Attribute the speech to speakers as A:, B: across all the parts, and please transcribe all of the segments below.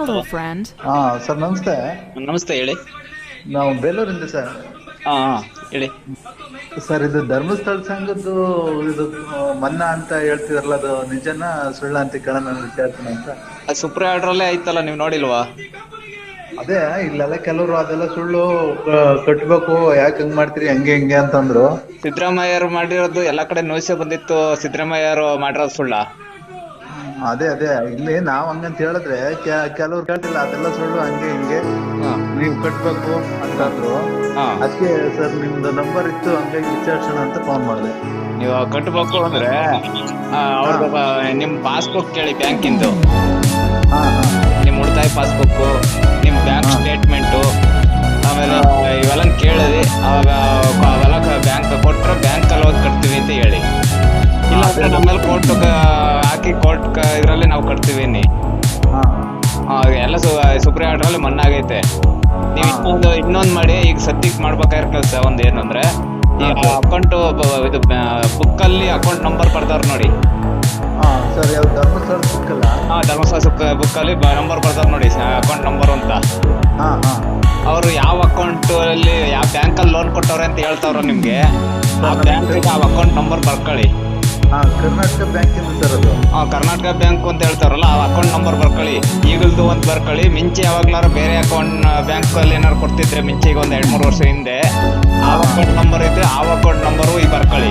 A: Hello, friend
B: ಹಾ sir ನಮಸ್ತೆ.
C: ನಮಸ್ತೆ ಹೇಳಿ.
B: ನಾವು ಬೇಲೂರಿಂದ ಸರ್.
C: ಹಾ ಹಾ ಹೇಳಿ.
B: ಸರ್ ಇದು ಧರ್ಮಸ್ಥಳ ಸಂಘದ್ದು ಇದು ಮನ್ನ ಅಂತ ಹೇಳ್ತಿದ್ರಲ್ಲ ಅದು ನಿಜನ? ಸುಳ್ಳ ಅಂತ ಕೇಳೋಣ ವಿಚಾರಿಸೋಣ ಅಂತ.
C: ಅದು ಸುಪ್ರೀಂ ಆರ್ಡ್ರಲ್ಲೇ ಐತಲ್ಲ ನೀವು ನೋಡಿಲ್ವಾ?
B: ಅದೇ ಇಲ್ಲೆಲ್ಲ ಕೆಲವರು ಅದೆಲ್ಲ ಸುಳ್ಳು ಕ- ಕಟ್ಬೇಕು ಯಾಕೆ ಹಂಗ್ ಮಾಡ್ತೀರಿ ಹಂಗೆ ಹಿಂಗೆ ಅಂತಂದ್ರು.
C: ಸಿದ್ದರಾಮಯ್ಯರು ಮಾಡಿರೋದು ಎಲ್ಲ ಕಡೆ ನೋಯ್ಸೆ ಬಂದಿತ್ತು. ಸಿದ್ದರಾಮಯ್ಯರು ಮಾಡಿರೋದು ಸುಳ್ಳ.
B: ಅದೇ ಅದೇ. ಇಲ್ಲಿ ನಾವ್ ಹಂಗಂತ ಹೇಳಿದ್ರೆ ಕೆಲವ್ರು ಕೇಳ್ತಿಲ್ಲ ಅದೆಲ್ಲ ಸುಳ್ಳು ಹಂಗೆ ಹಿಂಗೆ. ನೀವು ಕಟ್ಬೇಕು ಅಂತಂದ್ರು. ಅದಕ್ಕೆ ಸರ್ ನಿಮ್ದು ನಂಬರ್ ಇತ್ತು ಹಂಗಾಗಿ ವಿಚಾರಿಸೋಣ ಅಂತ ಫೋನ್ ಮಾಡಿದೆ.
C: ನೀವು ಕಟ್ಬೇಕು ಅಂದ್ರೆ ನಿಮ್ ಪಾಸ್ಬುಕ್ ಕೇಳಿ ಬ್ಯಾಂಕಿಂದು ನಿಮ್ ಉಳಿತಾಯ ಪಾಸ್ಬುಕ್ ನಿಮ್ ಬ್ಯಾಂಕ್ ಸ್ಟೇಟ್ಮೆಂಟು ಆಮೇಲೆ ಇವೆಲ್ಲ ಕೇಳಿದ್ವಿ ಅವಾಗ ಅವೆಲ್ಲ ಬ್ಯಾಂಕ್ ಕೊಟ್ರೆ ಬ್ಯಾಂಕ್ ಅಲ್ಲಿ ಹೋಗಿ ಕಟ್ತೀವಿ ಅಂತ ಹೇಳಿ. ಇಲ್ಲ ಅಂದ್ರೆ ನಮ್ಮಲ್ಲಿ ಕೋರ್ಟ್ ಹಾಕಿ ಕೋರ್ಟ್ ಇದರಲ್ಲಿ ನಾವು ಕಟ್ತೀವಿ ಎಲ್ಲ ಸುಪ್ರೀಂ ಆರ್ಡ್ರಲ್ಲಿ ಮನ್ನಾ ಆಗೈತೆ. ನೀವು ಇನ್ನೊಂದು ಇನ್ನೊಂದು ಮಾಡಿ ಈಗ ಸದ್ಯಕ್ಕೆ ಮಾಡ್ಬೇಕಾಗಿರೋ ಕೆಲಸ ಒಂದು ಏನು ಅಂದ್ರೆ? ಈಗ ಅಕೌಂಟ್ ಇದು ಬುಕ್ ಅಲ್ಲಿ ಅಕೌಂಟ್ ನಂಬರ್ ಬರ್ತಾರ ನೋಡಿ.
B: ಧರ್ಮಸ್ಥಳ
C: ಬುಕ್ ಅಲ್ಲಿ ನಂಬರ್ ಬರ್ತಾರ ನೋಡಿ ಅಕೌಂಟ್ ನಂಬರ್ ಅಂತ. ಅವರು ಯಾವ ಅಕೌಂಟ್ ಅಲ್ಲಿ ಯಾವ ಬ್ಯಾಂಕ್ ಅಲ್ಲಿ ಲೋನ್ ಕೊಟ್ಟವ್ರೆ ಅಂತ ಹೇಳ್ತಾವ್ರ ನಿಮ್ಗೆ. ಆ ಬ್ಯಾಂಕ್ ಆ ಅಕೌಂಟ್ ನಂಬರ್ ಬರ್ಕೊಳ್ಳಿ
B: ಹಾ ಕರ್ನಾಟಕ ಬ್ಯಾಂಕಿಂದ ಸರ್ ಅದು?
C: ಆ, ಕರ್ನಾಟಕ ಬ್ಯಾಂಕ್ ಅಂತ ಹೇಳ್ತಾರಲ್ಲ ಆ ಅಕೌಂಟ್ ನಂಬರ್ ಬರ್ಕೊಳ್ಳಿ. ಈಗಲ್ದು ಒಂದು ಬರ್ಕೊಳ್ಳಿ. ಮಿಂಚೆ ಯಾವಾಗ್ಲಾರ ಬೇರೆ ಅಕೌಂಟ್ ಬ್ಯಾಂಕ್ ಅಲ್ಲಿ ಏನಾರು ಕೊಡ್ತಿದ್ರೆ ಮಿಂಚೆಗೆ ಈಗ ಒಂದ್ ಎರಡ್ ಮೂರು ವರ್ಷ ಹಿಂದೆ ಆ ಅಕೌಂಟ್ ನಂಬರ್ ಇದ್ರೆ ಆ ಅಕೌಂಟ್ ನಂಬರು ಈಗ ಬರ್ಕೊಳ್ಳಿ.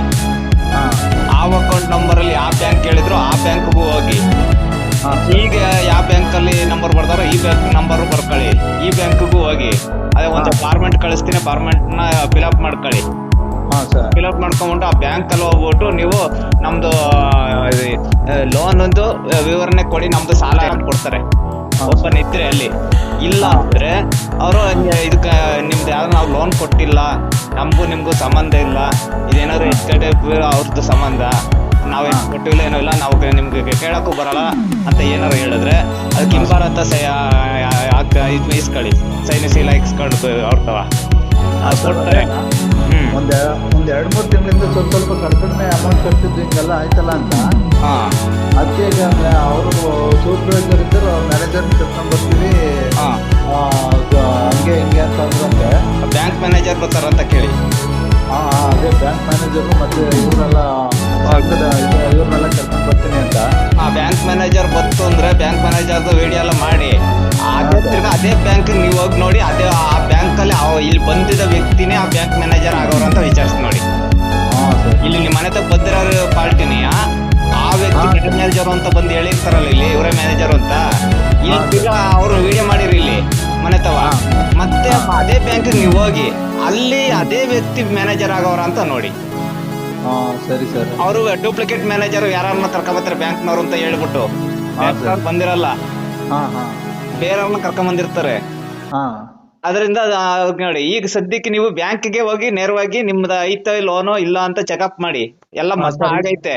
B: ಹಾ.
C: ಆ ಅಕೌಂಟ್ ನಂಬರ್ ಅಲ್ಲಿ ಯಾವ ಬ್ಯಾಂಕ್ ಹೇಳಿದ್ರು ಆ ಬ್ಯಾಂಕ್ಗೂ ಹೋಗಿ.
B: ಹಾ.
C: ಈಗ ಯಾವ ಬ್ಯಾಂಕ್ ಅಲ್ಲಿ ನಂಬರ್ ಬರ್ತಾರೋ ಈ ಬ್ಯಾಂಕ್ ನಂಬರ್ ಬರ್ಕೊಳ್ಳಿ. ಈ ಬ್ಯಾಂಕ್ಗೂ ಹೋಗಿ. ಅದೇ ಒಂದು ಫಾರ್ಮೆಂಟ್ ಕಳಿಸ್ತೀನಿ ಫಾರ್ಮೆಂಟ್ನ ಫಿಲಪ್ ಮಾಡ್ಕೊಳ್ಳಿ.
B: ಹಾ ಸರ್
C: ಫಿಲಪ್ ಮಾಡ್ಕೊಂಬಿಟ್ಟು ಆ ಬ್ಯಾಂಕ್ ಅಲ್ಲಿ ಹೋಗ್ಬಿಟ್ಟು ನೀವು ನಮ್ದು ಲೋನ್ ಒಂದು ವಿವರಣೆ ಕೊಡಿ ನಮ್ದು ಸಾಲ ಅಂತ ಕೊಡ್ತಾರೆ. ಓಪನ್ ಇದ್ರೆ ಅಲ್ಲಿ. ಇಲ್ಲ ಅಂದ್ರೆ ಅವರು ಇದಕ್ಕೆ ನಿಮ್ದು ಯಾವ್ದು ನಾವು ಲೋನ್ ಕೊಟ್ಟಿಲ್ಲ ನಮಗೂ ನಿಮ್ಗೂ ಸಂಬಂಧ ಇಲ್ಲ ಇದೇನಾದ್ರು ಇಷ್ಟ ಕಡೆ ಅವ್ರದ್ದು ಸಂಬಂಧ. ನಾವೇನು ಕೊಟ್ಟಿಲ್ಲ ಏನೂ ಇಲ್ಲ ನಾವು ನಿಮ್ಗೆ ಕೇಳಕ್ಕೂ ಬರಲ್ಲ ಅಂತ ಏನಾರು ಹೇಳಿದ್ರೆ ಅದಕ್ಕೆ ಹಿಂಬಾರತ ಸೈ ಇದು ಇಸ್ಕೊಳ್ಳಿ ಸೈನಿಸ್ ಇಲ್ಲ ಇಸ್ಕೊಂಡು ಅವ್ರತವ ಅದು ಕೊಟ್ಟರೆ
B: ಒಂದ್ ಒಂದ್ ಎರಡ್ ಮೂರ್ ತಿಂಗಳಿಂದ ಸ್ವಲ್ಪ ಸ್ವಲ್ಪ ಕಡಿಮೆ ಅಮೌಂಟ್ ಕಟ್ಟಿದ್ದು ಹಿಂಗೆಲ್ಲ ಆಯ್ತಲ್ಲ ಅಂತ.
C: ಹಾ.
B: ಅದಕ್ಕೆ ಈಗ ಅವರು ಸೂಪರ್ವೈಸರ್ ಇದ್ದರು ಮ್ಯಾನೇಜರ್ ಕರ್ಕೊಂಡ್ ಬರ್ತೀವಿ. ಹಂಗೆ ಹಿಂಗೆ ಅಂತ ಅಂದ್ರೆ
C: ಬ್ಯಾಂಕ್ ಮ್ಯಾನೇಜರ್ ಬರ್ತಾರಂತ ಕೇಳಿ.
B: ಹಾ ಅದೇ ಬ್ಯಾಂಕ್ ಮ್ಯಾನೇಜರು ಮತ್ತೆ ಇವ್ರನ್ನೆಲ್ಲ ಸಂಘದ ಇವ್ರನ್ನೆಲ್ಲ ಬರ್ತೀನಿ ಅಂತ.
C: ಆ ಬ್ಯಾಂಕ್ ಮ್ಯಾನೇಜರ್ ಬಂತು ಅಂದ್ರೆ ಬ್ಯಾಂಕ್ ಮ್ಯಾನೇಜರ್ದು ವಿಡಿಯೋ ಎಲ್ಲ ಮಾಡಿ. ಅದೇ ಅದೇ ಬ್ಯಾಂಕ್ ನೀವು ಹೋಗಿ ನೋಡಿ ಅದೇ ಆ ಬ್ಯಾಂಕ್ ಅಲ್ಲಿ ಇಲ್ಲಿ ಬಂದಿದ್ದ ವ್ಯಕ್ತಿನೇ ಆ ಬ್ಯಾಂಕ್ ಮ್ಯಾನೇಜರ್ ಆಗೋರು ಅಂತ ವಿಚಾರಿಸಿ ನೋಡಿ. ಇಲ್ಲಿ ನಿಮ್ಮ ಮನೆ ತಗ ಬಂದಿರೋ ಪಾರ್ಟಿನಿ ಆ? ವ್ಯಕ್ತಿ ಮ್ಯಾನೇಜರ್ ಅಂತ ಬಂದು ಹೇಳಿರ್ತಾರಲ್ಲ ಇಲ್ಲಿ ಇವರೇ ಮ್ಯಾನೇಜರ್ ಅಂತ? ಇಲ್ಲಿ. ಅವರು ವಿಡಿಯೋ ಮಾಡಿರಿ ಇಲ್ಲಿ ಮನೆ ತವ ಮತ್ತೆ ಅದೇ ಬ್ಯಾಂಕ್ ನೀವು ಹೋಗಿ ಅಲ್ಲಿ ಅದೇ ವ್ಯಕ್ತಿ ಮ್ಯಾನೇಜರ್ ಆಗೋರ ಅಂತ ನೋಡಿ.
B: ಹಾ ಸರಿ ಸರ್.
C: ಅವರು ಡೂಪ್ಲಿಕೇಟ್ ಮ್ಯಾನೇಜರ್ ಯಾರನ್ನ ಕರ್ಕೊಂಬತ್ತಾರೆ ಬ್ಯಾಂಕ್ನವ್ರು ಅಂತ ಹೇಳ್ಬಿಟ್ಟು. ಬ್ಯಾಂಕ್ನವ್ರು. ಬಂದಿರಲ್ಲ.
B: ಹಾ ಹಾ.
C: ಬೇರೆಯವ್ರನ್ನ ಕರ್ಕೊಂಡ್ ಬಂದಿರ್ತಾರೆ
B: ಹಾ.
C: ಅದರಿಂದ ನೋಡಿ ಈಗ ಸದ್ಯಕ್ಕೆ ನೀವು ಬ್ಯಾಂಕ್ಗೆ ಹೋಗಿ ನೇರವಾಗಿ ನಿಮ್ದು ಐತೋ ಲೋನು ಇಲ್ಲ ಅಂತ ಚೆಕಪ್ ಮಾಡಿ. ಎಲ್ಲ ಮಸ್ತ್ ಆಗೈತೆ.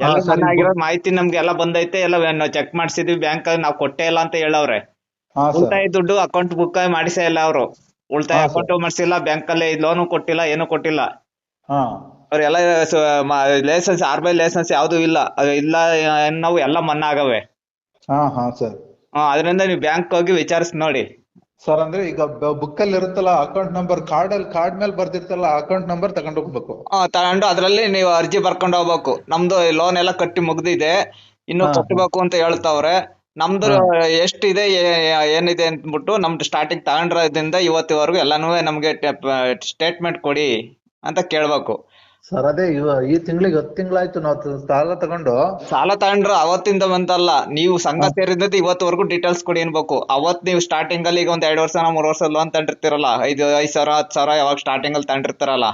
C: ಎಲ್ಲ ಚೆನ್ನಾಗಿರೋ ಮಾಹಿತಿ ನಮ್ಗೆ ಎಲ್ಲ ಬಂದೈತೆ. ಎಲ್ಲ ನಾವು ಚೆಕ್ ಮಾಡಿಸಿದ್ವಿ. ಬ್ಯಾಂಕ್ ನಾವು ಕೊಟ್ಟೇ ಇಲ್ಲ ಅಂತ ಹೇಳವ್ರೆ.
B: ಹಾ ಸರ್.
C: ಉಳಿತಾಯ ದುಡ್ಡು ಅಕೌಂಟ್ ಬುಕ್ ಮಾಡಿಸೇ ಇಲ್ಲ ಅವರು. ಉಳಿತಾಯ ಅಕೌಂಟ್ ಮಾಡಿಸಿಲ್ಲ ಬ್ಯಾಂಕ್ ಅಲ್ಲಿ ಲೋನು ಕೊಟ್ಟಿಲ್ಲ ಏನು ಕೊಟ್ಟಿಲ್ಲ.
B: ಹಾ.
C: ಅವ್ರೆಲ್ಲ ಲೈಸೆನ್ಸ್ ಆರ್ ಬೈ ಲೈಸೆನ್ಸ್ ಯಾವ್ದು ಇಲ್ಲ. ಅದು ಇಲ್ಲ ನಾವು ಎಲ್ಲ ಮನ್ನಾ ಆಗವೆ.
B: ಹಾ ಹಾ ಸರ್.
C: ಹಾ ಅದರಿಂದ ನೀವು ಬ್ಯಾಂಕ್ ಹೋಗಿ ವಿಚಾರಿಸಿ ನೋಡಿ.
B: ಸರ್ ಅಂದ್ರೆ ಈಗ ಬುಕ್ ಅಲ್ಲಿ ಇರುತ್ತಲ್ಲ ಅಕೌಂಟ್ ನಂಬರ್ ಕಾರ್ಡ್ ಅಲ್ಲಿ ಕಾರ್ಡ್ ಮೇಲೆ ಬರ್ದಿರ್ತಲ್ಲ ಅಕೌಂಟ್ ನಂಬರ್ ತಗೊಂಡು ಹೋಗ್ಬೇಕು.
C: ಆ, ತಗೊಂಡು ಅದರಲ್ಲಿ ನೀವು ಅರ್ಜಿ ಬರ್ಕೊಂಡು ಹೋಗ್ಬೇಕು. ನಮ್ದು ಲೋನ್ ಎಲ್ಲ ಕಟ್ಟಿ ಮುಗ್ದಿದೆ. ಇನ್ನು
B: ಹಾ.
C: ಕಟ್ಟಬೇಕು ಅಂತ ಹೇಳ್ತಾವ್ರೆ. ನಮ್ದು ಎಷ್ಟಿದೆ ಏನಿದೆ ಅಂದ್ಬಿಟ್ಟು ನಮ್ದು ಸ್ಟಾರ್ಟಿಂಗ್ ತಗೊಂಡ್ರದಿಂದ ಇವತ್ತಿವರೆಗೂ ಎಲ್ಲಾನು ನಮ್ಗೆ ಸ್ಟೇಟ್ಮೆಂಟ್ ಕೊಡಿ ಅಂತ ಕೇಳ್ಬೇಕು.
B: ಸರ್ ಅದೇ ಈ ತಿಂಗಳಿಗೆ ಹತ್ತು ತಿಂಗಳಾಯ್ತು ನಾವು ಸಾಲ ತಗೊಂಡು.
C: ಸಾಲ ತಗೊಂಡ್ರು ಅವತ್ತಿಂದ ಬಂತಲ್ಲ. ನೀವು ಸಂಘ ಸೇರಿದ ಇವತ್ತವರೆಗೂ ಡೀಟೇಲ್ಸ್ ಕೊಡಿ ಅನ್ಬೇಕು. ಅವತ್ ನೀವು ಸ್ಟಾರ್ಟಿಂಗ್ ಅಲ್ಲಿ ಈಗ ಒಂದ್ ಎರಡು ವರ್ಷ ಮೂರ್ ವರ್ಷ ಲೋನ್ ತಗೊಂಡಿರ್ತೀರಲ್ಲ ಐದು ಐದ್ ಸಾವಿರ ಹತ್ತು ಸಾವಿರ ಯಾವಾಗ ಸ್ಟಾರ್ಟಿಂಗ್ ಅಲ್ಲಿ ತಗೊಂಡಿರ್ತಾರಲ್ಲ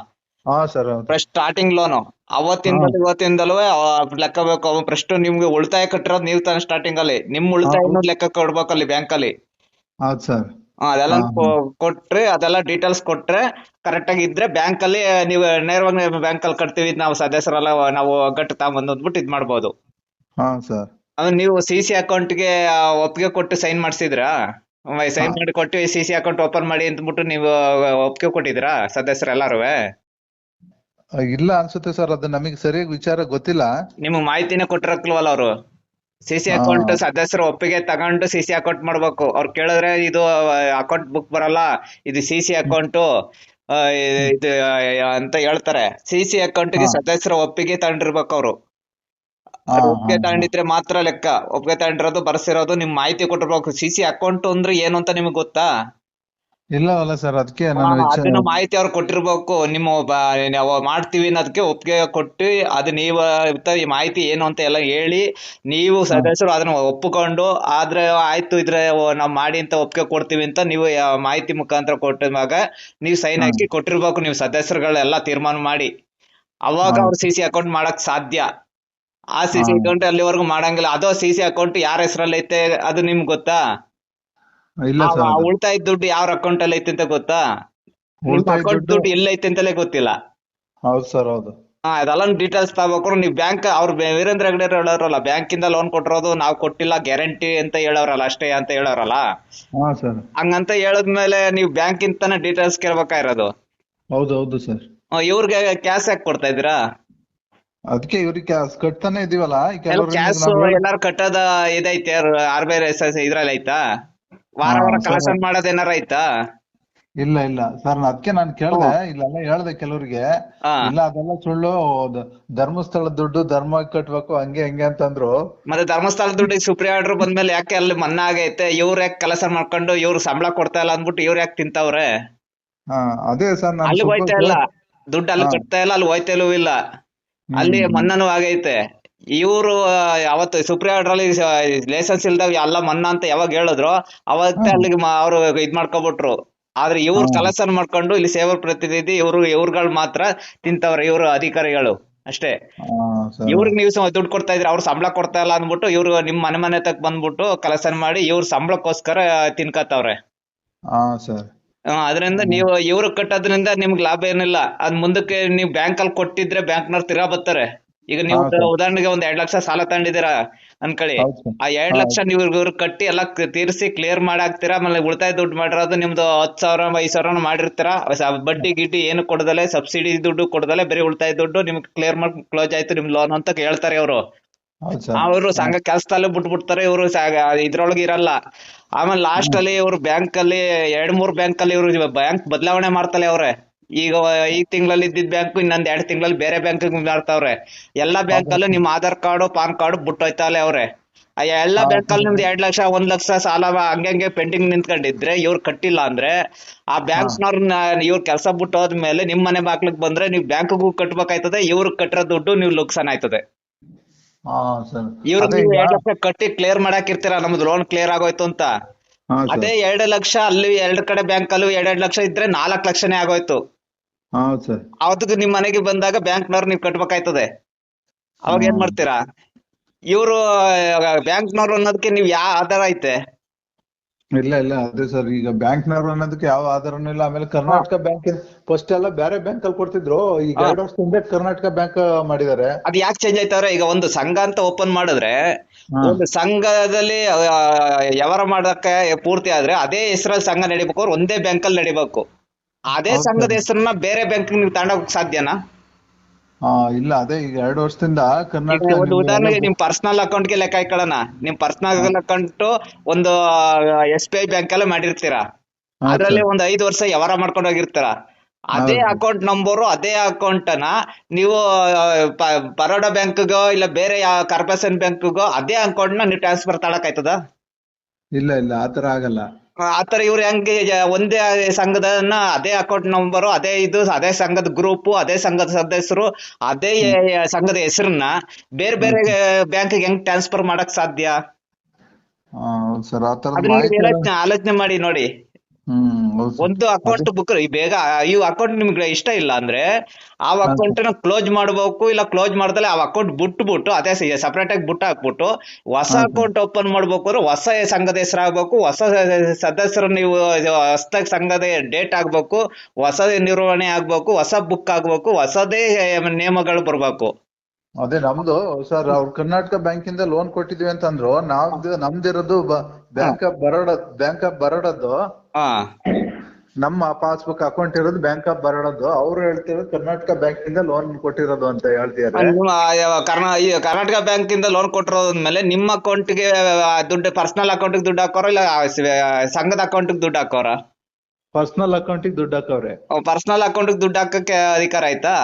B: ಹಾ ಸರ್
C: ಫ್ರೆಶ್ ಸ್ಟಾರ್ಟಿಂಗ್ ಲೋನು ಅವತ್ತಿಂದ ಇವತ್ತಿಂದಲೂ ಲೆಕ್ಕ ಬೇಕು. ಫಸ್ಟ್ ನಿಮ್ಗೆ ಉಳಿತಾಯ ಕಟ್ಟಿರೋದು ನೀವು ತಾನೆ ಸ್ಟಾರ್ಟಿಂಗ್ ಅಲ್ಲಿ. ನಿಮ್ ಉಳಿತಾಯ ಲೆಕ್ಕ ಕೊಡ್ಬೇಕು ಅಲ್ಲಿ ಬ್ಯಾಂಕ್ ಅಲ್ಲಿ.
B: ಹೌದ್ ಸರ್.
C: ಅದೆಲ್ಲ ಕೊಟ್ರೆ ಅದೆಲ್ಲ ಡೀಟೇಲ್ಸ್ ಕೊಟ್ರೆ ಕರೆಕ್ಟ್ ಆಗಿ ಇದ್ರೆ ಬ್ಯಾಂಕ್ ಅಲ್ಲಿ ನೀವು ನೇರವಾಗಿ ಬ್ಯಾಂಕ್ ಅಲ್ಲಿ ಕಟ್ತೀವಿ ನಾವು ಸದಸ್ಯರೆಲ್ಲ ನಾವು ಒಗ್ಗಟ್ಟು ತಗೊಂಬಂದು ಅಂದ್ಬಿಟ್ಟು ಇದ್ ಮಾಡ್ಬೋದು.
B: ಹಾ ಸರ್.
C: ಆಮೇಲೆ ನೀವು ಸಿ ಸಿ ಅಕೌಂಟ್ಗೆ ಒಪ್ಪಿಗೆ ಕೊಟ್ಟು ಸೈನ್ ಮಾಡಿಸಿದ್ರಾ? ಸೈನ್ ಮಾಡಿ ಕೊಟ್ಟು ಸಿ ಸಿ ಅಕೌಂಟ್ ಓಪನ್ ಮಾಡಿ ಅಂದ್ಬಿಟ್ಟು ನೀವು ಒಪ್ಪಿಗೆ ಕೊಟ್ಟಿದ್ರಾ ಸದಸ್ಯರೆಲ್ಲಾರು
B: ಇಲ್ಲ ಅನ್ಸುತ್ತೆ ಸರ್ ಅದು ನಮಗೆ ಸರಿಯಾಗಿ ವಿಚಾರ ಗೊತ್ತಿಲ್ಲ.
C: ನಿಮ್ಗೆ ಮಾಹಿತಿನೇ ಕೊಟ್ಟಿರಕ್ಲ್ವಲ್ಲ ಅವರು? ಸಿ ಸಿ ಅಕೌಂಟ್ ಸದಸ್ಯರ ಒಪ್ಪಿಗೆ ತಗೊಂಡು ಸಿಸಿ ಅಕೌಂಟ್ ಮಾಡ್ಬೇಕು. ಅವ್ರು ಕೇಳಿದ್ರೆ ಇದು ಅಕೌಂಟ್ ಬುಕ್ ಬರಲ್ಲ. ಇದು ಸಿಸಿ ಅಕೌಂಟ್ ಇದು ಅಂತ ಹೇಳ್ತಾರೆ. ಸಿಸಿ ಅಕೌಂಟ್ಗೆ ಸದಸ್ಯರ ಒಪ್ಪಿಗೆ ತಗೊಂಡಿರ್ಬೇಕು ಅವರು. ಒಪ್ಪಿಗೆ ತಗೊಂಡಿದ್ರೆ ಮಾತ್ರ ಲೆಕ್ಕ. ಒಪ್ಪಿಗೆ ತಗೊಂಡಿರೋದು ಬರ್ಸಿರೋದು ನಿಮ್ ಮಾಹಿತಿ ಕೊಟ್ಟಿರ್ಬೇಕು. ಸಿಸಿ ಅಕೌಂಟ್ ಅಂದ್ರೆ ಏನು ಅಂತ ನಿಮಗೆ ಗೊತ್ತಾ?
B: ಇಲ್ಲವಲ್ಲ ಸರ್ ಅದಕ್ಕೆ
C: ಹಾ,
B: ನಾನು ವಿಚಾರ
C: ಅದನ್ನ ಮಾಹಿತಿ ಅವ್ರು ಕೊಟ್ಟಿರ್ಬೇಕು. ನಿಮ್ಮ ಬ- ನಾವು ಮಾಡ್ತೀವಿ ಅನ್ನೋದಕ್ಕೆ ಒಪ್ಪಿಗೆ ಕೊಟ್ಟು ಅದು ನೀವು ಈ ಮಾಹಿತಿ ಏನು ಅಂತ ಎಲ್ಲ ಹೇಳಿ ನೀವು ಸದಸ್ಯರು ಅದನ್ನ ಒಪ್ಪಿಕೊಂಡು ಆದ್ರೆ ಆಯ್ತು ಇದ್ರೆ ಓ, ನಾವ್ ಮಾಡಿ ಅಂತ ಒಪ್ಪಿಗೆ ಕೊಡ್ತೀವಿ ಅಂತ ನೀವು ಯಾ- ಮಾಹಿತಿ ಮುಖಾಂತರ ಕೊಟ್ಟಿದಾಗ ನೀವು ಸೈನ್ ಹಾಕಿ ಕೊಟ್ಟಿರ್ಬೇಕು ನೀವು ಸದಸ್ಯರುಗಳೆಲ್ಲ ತೀರ್ಮಾನ ಮಾಡಿ. ಅವಾಗ ಅವ್ರು ಸಿ ಸಿ ಅಕೌಂಟ್ ಮಾಡಕ್ ಸಾಧ್ಯ. ಆ ಸಿ ಸಿ ಅಕೌಂಟ್ ಅಲ್ಲಿವರೆಗೂ ಮಾಡಂಗಿಲ್ಲ. ಅದು ಸಿ ಸಿ ಅಕೌಂಟ್ ಯಾರ ಹೆಸರಲ್ಲಿ ಐತೆ ಅದು ನಿಮ್ಗೆ ಗೊತ್ತಾ?
B: ಇಲ್ಲ ಸರ್ ಅದು.
C: ಉಳಿತಾಯ ದುಡ್ಡು ಯಾವ ಅಕೌಂಟ್ ಅಲ್ಲಿ ಐತೆ ಅಂತ ಗೊತ್ತಾ?
B: ಉಳಿತಾಯ
C: ಅಕೌಂಟ್
B: ದುಡ್ಡು
C: ದುಡ್ಡು ಎಲ್ಲೈತೆ ಅಂತಲೇ ಗೊತ್ತಿಲ್ಲ.
B: ಹೌದು ಸರ್ ಹೌದು.
C: ಹಾ ಅದೆಲ್ಲ ಡೀಟೇಲ್ಸ್ ತಗೋಬೇಕು. ನೀವು ಬ್ಯಾಂಕ್ ಅವ್ರು ಬೆ- ವೀರೇಂದ್ರ ಹೆಗ್ಡೆ ಹೇಳೋರಲ್ಲ ಬ್ಯಾಂಕ್ ಇಂದ ಲೋನ್ ಕೊಟ್ಟಿರೋದು ನಾವು ಕೊಟ್ಟಿಲ್ಲ ಗ್ಯಾರಂಟಿ ಅಂತ ಹೇಳೋರಲ್ಲ ಅಷ್ಟೇ ಅಂತ ಹೇಳೋರಲ್ಲ.
B: ಹಾ ಸರ್.
C: ಹಂಗಂತ ಹೇಳದ್ಮೇಲೆ ನೀವು ಬ್ಯಾಂಕ್ ಇಂತಾನೆ ಡೀಟೇಲ್ಸ್ ಕೇಳ್ಬೇಕಾಗಿರೋದು
B: ಹೌದು ಹೌದು ಸರ್.
C: ಆ, ಇವ್ರಿಗೆ ಕ್ಯಾಶ್ ಯಾಕೆ ಕೊಡ್ತಾ ಇದ್ದೀರಾ?
B: ಅದಕ್ಕೆ ಇವ್ರಿಗೆ ಕ್ಯಾಶ್ ಕಟ್ತಾನೆ ಇದೀವಲ್ಲ
C: ಕ್ಯಾಶ್ ಎಲ್ಲಾರು ಕಟ್ಟೋದ ಇದೈತೆ ಆರ್ ಬಿ ಐ ಇದ್ರಲ್ಲಿ ಐತಾ? ವಾರ ವಾರ. ಕಲೆಕ್ಷನ್ ಮಾಡೋದ್ ಏನಾರ ಐತಾ
B: ಇಲ್ಲ ಇಲ್ಲ. ಸರ್ ಅದಕ್ಕೆ ನಾನು ಕೇಳ್ದೆ. ಇಲ್ಲೆಲ್ಲ ಹೇಳ್ದೆ ಕೆಲವ್ರಿಗೆ. ಇಲ್ಲ ಅದೆಲ್ಲ ಸುಳ್ಳು. ಧರ್ಮಸ್ಥಳ ಧರ್ಮಸ್ಥಳದ ದುಡ್ಡು ಧರ್ಮ ಕಟ್ಬೇಕು ಹಂಗೆ ಹಂಗೆ ಅಂತಂದ್ರು.
C: ಮತ್ತೆ ಧರ್ಮಸ್ಥಳ ದುಡ್ಡು ಸುಪ್ರೀಂ ಆರ್ಡರ್ ಬಂದ್ಮೇಲೆ ಯಾಕೆ ಅಲ್ಲಿ ಮನ್ನಾ ಆಗೈತೆ? ಇವ್ರ ಯಾಕೆ ಕೆಲಸ ಮಾಡ್ಕೊಂಡು ಇವ್ರು ಸಂಬಳ ಕೊಡ್ತಾ ಇಲ್ಲ ಅಂದ್ಬಿಟ್ಟು ಇವ್ರು ಯಾಕೆ ತಿಂತಾವ್ರೆ?
B: ಅದೇ ಸರ್ ನಾನು
C: ಅಲ್ಲಿ ಹೋಯ್ತಾ ಇಲ್ಲ. ದುಡ್ಡು ಅಲ್ಲಿ ಕಟ್ತಾ ಇಲ್ಲ ಅಲ್ಲಿ ಹೋಯ್ತಲೂ ಇಲ್ಲ ಅಲ್ಲಿ ಮನ್ನಾನು ಆಗೈತೆ. ಇವರು ಅವತ್ತು ಸುಪ್ರೀಂ ಆರ್ಡರ್ ಅಲ್ಲಿ ಲೈಸೆನ್ಸ್ ಇಲ್ದಾಗ ಎಲ್ಲ ಮನ್ನಾ ಅಂತ ಯಾವಾಗ ಹೇಳಿದ್ರು ಅವತ್ತೇ. ಅಲ್ಲಿಗೆ ಅವರು ಇದ್ ಮಾಡ್ಕೊಬಿಟ್ರು. ಆದ್ರೆ ಇವ್ರು
B: ಕಲಸನ್
C: ಕಲೆಕ್ಷನ್ ಮಾಡ್ಕೊಂಡು ಇಲ್ಲಿ ಸೇವಾ ಪ್ರತಿನಿಧಿ ಇವ್ರು ಇವ್ರುಗಳು ಮಾತ್ರ ತಿಂತವ್ರೆ ಇವರು ಅಧಿಕಾರಿಗಳು. ಅಷ್ಟೇ. ಇವ್ರಿಗೆ ನೀವು ದುಡ್ಡು ಕೊಡ್ತಾ ಇದ್ರೆ ಅವ್ರ ಸಂಬಳ ಕೊಡ್ತಾ ಇಲ್ಲ ಅಂದ್ಬಿಟ್ಟು ಇವ್ರು ನಿಮ್ ಮನೆ ಮನೆ ತಕ್ ಬಂದ್ಬಿಟ್ಟು ಕಲೆಕ್ಷನ್ ಮಾಡಿ ಇವ್ರ ಸಂಬಳಕ್ಕೋಸ್ಕರ ತಿನ್ಕತ್ತವ್ರೆ. ಅದರಿಂದ ನೀವು ಇವ್ರು ಕಟ್ಟೋದ್ರಿಂದ ನಿಮ್ಗೆ ಲಾಭ ಏನಿಲ್ಲ. ಅದ್ ಮುಂದಕ್ಕೆ ನೀವು ಬ್ಯಾಂಕ್ ಅಲ್ಲಿ ಕೊಟ್ಟಿದ್ರೆ ಬ್ಯಾಂಕ್ನವ್ರು ತಿರ್ಗಾ ಬರ್ತಾರೆ. ಈಗ ನೀವು ಉದಾಹರಣೆಗೆ ಒಂದ್ ಎರಡ್ ಲಕ್ಷ ಸಾಲ ತಗೊಂಡಿದ್ದೀರಾ ಅನ್ಕೊಳ್ಳಿ. ಆ ಎರಡ್ ಲಕ್ಷ ನೀವು ಇವ್ರು ಕಟ್ಟಿ ಎಲ್ಲಾ ತೀರಿಸಿ ಕ್ಲಿಯರ್ ಮಾಡಿ ಹಾಕ್ತೀರಾ? ಆಮೇಲೆ ಉಳಿತಾಯ ದುಡ್ಡು ಮಾಡಿರೋದು ನಿಮ್ದು ಹತ್ತು ಸಾವಿರ ಐದ್ ಸಾವಿರ ಮಾಡಿರ್ತೀರಾ? ಬಡ್ಡಿ ಗಿಡ್ಡಿ ಏನು ಕೊಡದಲೆ ಸಬ್ಸಿಡಿ ದುಡ್ಡು ಕೊಡದಲೆ ಬರೀ ಉಳಿತಾಯ ದುಡ್ಡು ನಿಮ್ಗೆ ಕ್ಲಿಯರ್ ಮಾಡಿ ಕ್ಲೋಸ್ ಆಯ್ತು ನಿಮ್ ಲೋನ್ ಅಂತ ಹೇಳ್ತಾರೆ ಅವರು ಅವ್ರು ಸಂಘ ಕೆಲಸದಲ್ಲೇ ಬಿಟ್ಬಿಡ್ತಾರೆ ಇವರು ಇದ್ರೊಳಗೆ ಇರಲ್ಲ. ಆಮೇಲೆ ಲಾಸ್ಟ್ ಅಲ್ಲಿ ಇವ್ರು ಬ್ಯಾಂಕ್ ಅಲ್ಲಿ ಎರಡ್ ಮೂರ್ ಬ್ಯಾಂಕ್ ಅಲ್ಲಿ ಇವರು ಬ್ಯಾಂಕ್ ಬದಲಾವಣೆ ಮಾಡ್ತಲೆ ಅವ್ರೆ. ಈಗ ಈ ತಿಂಗಳಲ್ಲಿ ಇದ್ದಿದ್ ಬ್ಯಾಂಕ್ ಇನ್ನೊಂದ್ ಎರಡ್ ತಿಂಗಳಲ್ಲಿ ಬೇರೆ ಬ್ಯಾಂಕ್ ಮಾಡ್ತಾವ್ರೆ ಎಲ್ಲಾ ಬ್ಯಾಂಕ್ ಅಲ್ಲೂ ನಿಮ್ ಆಧಾರ್ ಕಾರ್ಡ್ ಪಾನ್ ಕಾರ್ಡ್ ಬಿಟ್ಟೋಯ್ತಾಲೆ ಅವ್ರೆ. ಅಯ್ಯ ಎಲ್ಲಾ. ಬ್ಯಾಂಕ್ ಅಲ್ಲಿ ನಿಮ್ದು ಎರಡ್ ಲಕ್ಷ ಒಂದ್ ಲಕ್ಷ ಸಾಲ ಹಂಗೆ ಪೆಂಡಿಂಗ್ ನಿಂತ್ಕೊಂಡಿದ್ರೆ ಇವ್ರು ಕಟ್ಟಿಲ್ಲ ಅಂದ್ರೆ ಆ ಬ್ಯಾಂಕ್ಸ್ನವ್ರನ್ನ ಇವ್ರ ಕೆಲಸ ಬಿಟ್ಟು ಹೋದ್ಮೇಲೆ ನಿಮ್ ಮನೆ ಬಾಗ್ಲಿಗ್ ಬಂದ್ರೆ ನೀವು ಬ್ಯಾಂಕ್ಗೂ ಕಟ್ಬೇಕಾಯ್ತದೆ ಇವ್ರ ಕಟ್ಟಿರೋ ದುಡ್ಡು ನೀವು ಲುಕ್ಸಾನ್ ಆಯ್ತದೆ.
B: ಇವ್ರ
C: ನೀವು ಎರಡ್ ಲಕ್ಷ ಕಟ್ಟಿ ಕ್ಲಿಯರ್ ಮಾಡಾಕಿರ್ತೀರ ನಮ್ದು ಲೋನ್ ಕ್ಲಿಯರ್ ಆಗೋಯ್ತು ಅಂತ. ಅದೇ ಎರಡ್ ಲಕ್ಷ ಅಲ್ಲಿ ಎರಡ್ ಕಡೆ ಬ್ಯಾಂಕ್ ಅಲ್ಲೂ ಎರಡ್ ಲಕ್ಷ ಇದ್ರೆ ನಾಲ್ಕು ಲಕ್ಷನೇ ಆಗೋಯ್ತು. ಅವತ್ತಿಗೆ ನಿಮ್ ಮನೆಗೆ ಬಂದಾಗ ಬ್ಯಾಂಕ್ ಬ್ಯಾಂಕ್ನವ್ರು ನೀವು ಕಟ್ಬೇಕಾಯ್ತದೆ. ಅವಾಗ ಏನ್ ಮಾಡ್ತೀರಾ? ಇವರು ಬ್ಯಾಂಕ್ನವ್ರು ಅನ್ನೋದಕ್ಕೆ ನೀವು ಯಾವ ಆಧಾರ ಐತೆ?
B: ಇಲ್ಲ ಇಲ್ಲ ಅದೇ ಸರ್. ಈಗ ಬ್ಯಾಂಕ್ನವ್ರು ಅನ್ನೋದಕ್ಕೆ ಯಾವ ಆಧಾರನೂ ಇಲ್ಲ. ಆಮೇಲೆ ಕರ್ನಾಟಕ ಬ್ಯಾಂಕ್ ಫಸ್ಟ್ ಎಲ್ಲ ಬೇರೆ ಬ್ಯಾಂಕ್ ಅಲ್ಲಿ ಕೊಡ್ತಿದ್ರು. ಈಗ. ಎರಡು ಹಿಂದೆ ಕರ್ನಾಟಕ ಬ್ಯಾಂಕ್ ಮಾಡಿದ್ದಾರೆ.
C: ಅದು ಯಾಕೆ ಚೇಂಜ್ ಆಯ್ತವ್ರೆ ಈಗ ಒಂದು ಸಂಘ ಅಂತ ಓಪನ್ ಮಾಡಿದ್ರೆ ಒಂದು ಸಂಘದಲ್ಲಿ ವ್ಯವಹಾರ ಮಾಡಕ್ಕೆ ಪೂರ್ತಿ ಆದ್ರೆ ಅದೇ ಹೆಸರಲ್ಲಿ ಸಂಘ ನಡಿಬೇಕು. ಅವ್ರು ಒಂದೇ ಬ್ಯಾಂಕ್ ಅಲ್ಲಿ ನಡಿಬೇಕು. ಅದೇ ಸಂಘದ ಹೆಸರನ್ನ ಬೇರೆ ಬ್ಯಾಂಕ್ ನೀವು ತಗೊಂಡೋಗಕ್ ಸಾಧ್ಯನಾ?
B: ಇಲ್ಲ ಅದೇ ಈಗ ಎರಡು ವರ್ಷದಿಂದ
C: ಈಗ
B: ಕರ್ನಾಟಕ
C: ಒಂದು ಉದಾಹರಣೆಗೆ
B: ಎಲ್ಲ-
C: ನಿಮ್ ಪರ್ಸನಲ್ ಅಕೌಂಟ್ಗೆ ಲೆಕ್ಕ ಹಾಕೊಳ್ಳೋಣ. ನಿಮ್ ಪರ್ಸನಲ್ ಅಕೌಂಟ್ ಒಂದು ಎಸ್ ಬಿ ಐ ಬ್ಯಾಂಕ್ ಅಲ್ಲೇ ಮಾಡಿರ್ತೀರಾ?
B: ಹಾ,
C: ಅದ್ರಲ್ಲಿ ಒಂದ್ ಐದು ವರ್ಷ ವ್ಯವಹಾರ ಮಾಡ್ಕೊಂಡು ಹೋಗಿರ್ತೀರ? ಅದೇ ಅಕೌಂಟ್ ನಂಬರ್ ಅದೇ ಅಕೌಂಟ್ ಅನ್ನ ನೀವು ಬರೋಡ ಬ್ಯಾಂಕ್ಗೋ ಇಲ್ಲ ಬೇರೆ ಕಾರ್ಪೊರೇಷನ್ ಬ್ಯಾಂಕ್ಗೋ ಅದೇ ಅಕೌಂಟ್ನ ನೀವು ಟ್ರಾನ್ಸ್ಫರ್ ತಡಕ್
B: ಇಲ್ಲ ಇಲ್ಲ ಆತರ ಆಗಲ್ಲ.
C: ಆತರ ಇವ್ರು ಹೆಂಗೆ ಒಂದೇ ಸಂಘದನ್ನ ಅದೇ ಅಕೌಂಟ್ ನಂಬರು ಅದೇ ಇದು ಅದೇ ಸಂಘದ ಗ್ರೂಪ್ ಅದೇ ಸಂಘದ ಸದಸ್ಯರು ಅದೇ ಸಂಘದ ಹೆಸರನ್ನ ಬೇರೆ ಬೇರೆ ಬ್ಯಾಂಕ್ ಹೆಂಗ್ ಟ್ರಾನ್ಸ್ಫರ್ ಮಾಡಕ್ ಸಾಧ್ಯ? ಆಲೋಚನೆ ಮಾಡಿ ನೋಡಿ. ಒಂದು ಅಕೌಂಟ್ ಬುಕ್ ಬೇಗ ಈ ಅಕೌಂಟ್ ನಿಮ್ಗೆ ಇಷ್ಟ ಇಲ್ಲ ಅಂದ್ರೆ ಆ ಅಕೌಂಟ್ನ ಕ್ಲೋಸ್ ಮಾಡ್ಬೇಕು ಇಲ್ಲ ಕ್ಲೋಸ್ ಮಾಡ್ದಲೆ ಆ ಅಕೌಂಟ್ ಬಿಟ್ಬಿಟ್ಟು ಅದೇ ಸಪರೇಟ್ ಆಗಿ ಬಿಟ್ಟು ಹಾಕ್ಬಿಟ್ಟು ಹೊಸ ಅಕೌಂಟ್ ಓಪನ್ ಮಾಡ್ಬೇಕು ಅಂದ್ರೆ ಹೊಸ ಸಂಘದ ಹೆಸರು ಆಗ್ಬೇಕು ಹೊಸ ಸದಸ್ಯರು ನೀವು ಹೊಸದಾಗಿ ಸಂಘದ ಡೇಟ್ ಆಗ್ಬೇಕು ಹೊಸ ನಿರ್ವಹಣೆ ಆಗ್ಬೇಕು ಹೊಸ ಬುಕ್ ಆಗ್ಬೇಕು ಹೊಸದೇ ನಿಯಮಗಳು ಬರ್ಬೇಕು.
B: ಅದೇ ನಮ್ದು ಸರ್ ಅವ್ರು ಕರ್ನಾಟಕ ಬ್ಯಾಂಕ್ ಇಂದ ಲೋನ್ ಕೊಟ್ಟಿದ್ವಿ ಅಂತಂದ್ರು ನಾವ್ದು ನಮ್ದಿರೋದು bank of Baroda bank of ಬರೋಡದ್ದು.
C: ಹಾ.
B: ನಮ್ಮ ಪಾಸ್ಬುಕ್ ಅಕೌಂಟ್ ಇರೋದು ಬ್ಯಾಂಕ್ ಆಫ್ ಬರೋಡದ್ದು. ಅವ್ರು ಹೇಳ್ತಿರೋದು ಕರ್ನಾಟಕ ಬ್ಯಾಂಕ್ ಇಂದ ಲೋನ್ ಕೊಟ್ಟಿರೋದು ಅಂತ ಹೇಳ್ತಿದ್ದಾರೆ.
C: ನಿಮ್ಮ ಆ, ಕರ್ನಾ ಈ ಕರ್ನಾಟಕ ಬ್ಯಾಂಕ್ ಇಂದ ಲೋನ್ ಕೊಟ್ಟಿರೋದ್ಮೇಲೆ ನಿಮ್ಮ ಅಕೌಂಟ್ಗೆ ದುಡ್ಡು ಪರ್ಸನಲ್ ಅಕೌಂಟ್ಗೆ ದುಡ್ಡು ಹಾಕೋರ ಇಲ್ಲ ಸಂಘದ ಸ- ಸಂಘದ ಅಕೌಂಟ್ಗೆ ದುಡ್ಡು ಹಾಕೋರ?
B: ಪರ್ಸನಲ್ ಅಕೌಂಟಿಗೆ ದುಡ್ಡು ಹಾಕವ್ರೆ.
C: ಪರ್ಸನಲ್ ಅಕೌಂಟ್ಗೆ ದುಡ್ಡು ಹಾಕಕ್ಕೆ ಅಧಿಕಾರ ಆಯ್ತಾ?